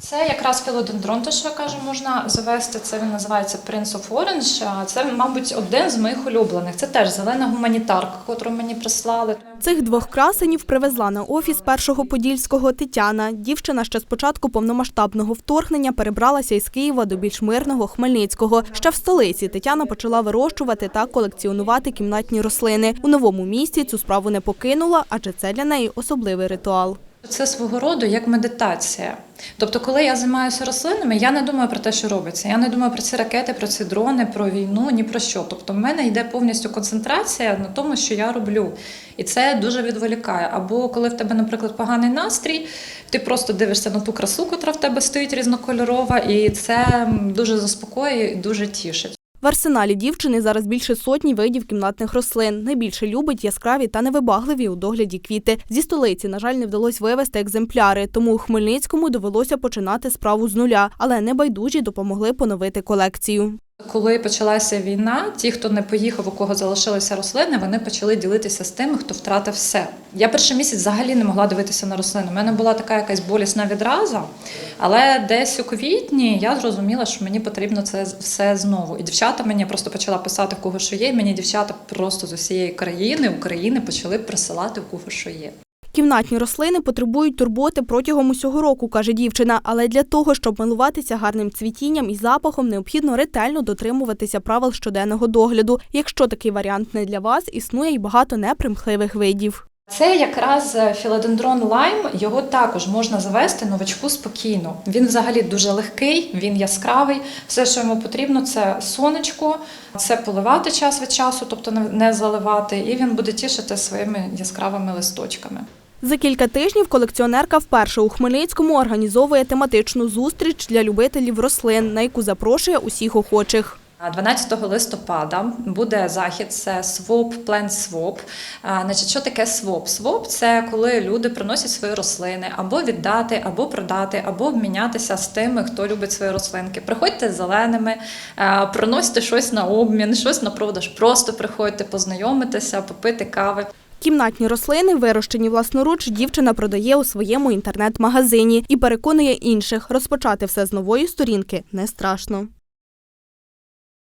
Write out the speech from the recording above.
Це якраз філодендрон, те, що я кажу, можна завести. Це він називається Prince of Orange. Це, мабуть, один з моїх улюблених. Це теж зелена гуманітарка, котру мені прислали. Цих двох красенів привезла на офіс першого подільського Тетяна. Дівчина ще з початку повномасштабного вторгнення перебралася із Києва до більш мирного Хмельницького. Ще в столиці Тетяна почала вирощувати та колекціонувати кімнатні рослини. У новому місті цю справу не покинула, адже це для неї особливий ритуал. Це свого роду як медитація. Тобто, коли я займаюся рослинами, я не думаю про те, що робиться. Я не думаю про ці ракети, про ці дрони, про війну, ні про що. Тобто, в мене йде повністю концентрація на тому, що я роблю. І це дуже відволікає. Або коли в тебе, наприклад, поганий настрій, ти просто дивишся на ту красу, котра в тебе стоїть різнокольорова, і це дуже заспокоює і дуже тішить. В арсеналі дівчини зараз більше сотні видів кімнатних рослин. Найбільше любить яскраві та невибагливі у догляді квіти. Зі столиці, на жаль, не вдалося вивезти екземпляри, тому у Хмельницькому довелося починати справу з нуля, але небайдужі допомогли поновити колекцію. Коли почалася війна, ті, хто не поїхав, у кого залишилися рослини, вони почали ділитися з тими, хто втратив все. Я перший місяць взагалі не могла дивитися на рослини. У мене була така якась болісна відраза, але десь у квітні я зрозуміла, що мені потрібно це все знову. І дівчата мені просто почала писати, в кого що є. І мені дівчата просто з усієї країни, України почали присилати, в кого що є. Кімнатні рослини потребують турботи протягом усього року, каже дівчина. Але для того, щоб милуватися гарним цвітінням і запахом, необхідно ретельно дотримуватися правил щоденного догляду. Якщо такий варіант не для вас, існує й багато непримхливих видів. Це якраз е, філодендрон лайм. Його також можна завести новачку спокійно. Він взагалі дуже легкий, він яскравий. Все, що йому потрібно, це сонечко, це поливати час від часу, тобто не- не заливати, і він буде тішити своїми яскравими листочками. За кілька тижнів колекціонерка вперше у Хмельницькому організовує тематичну зустріч для любителів рослин, на яку запрошує усіх охочих. А 12 листопада буде захід, це Plant Swap. А, Значить, що таке swap? Swap – це коли люди приносять свої рослини або віддати, або продати, або обмінятися з тими, хто любить свої рослинки. Приходьте з зеленими, а, приносьте щось на обмін, щось на продаж. Просто приходьте познайомитися, попити кави. Кімнатні рослини, вирощені власноруч, дівчина продає у своєму інтернет-магазині і переконує інших, розпочати все з нової сторінки не страшно.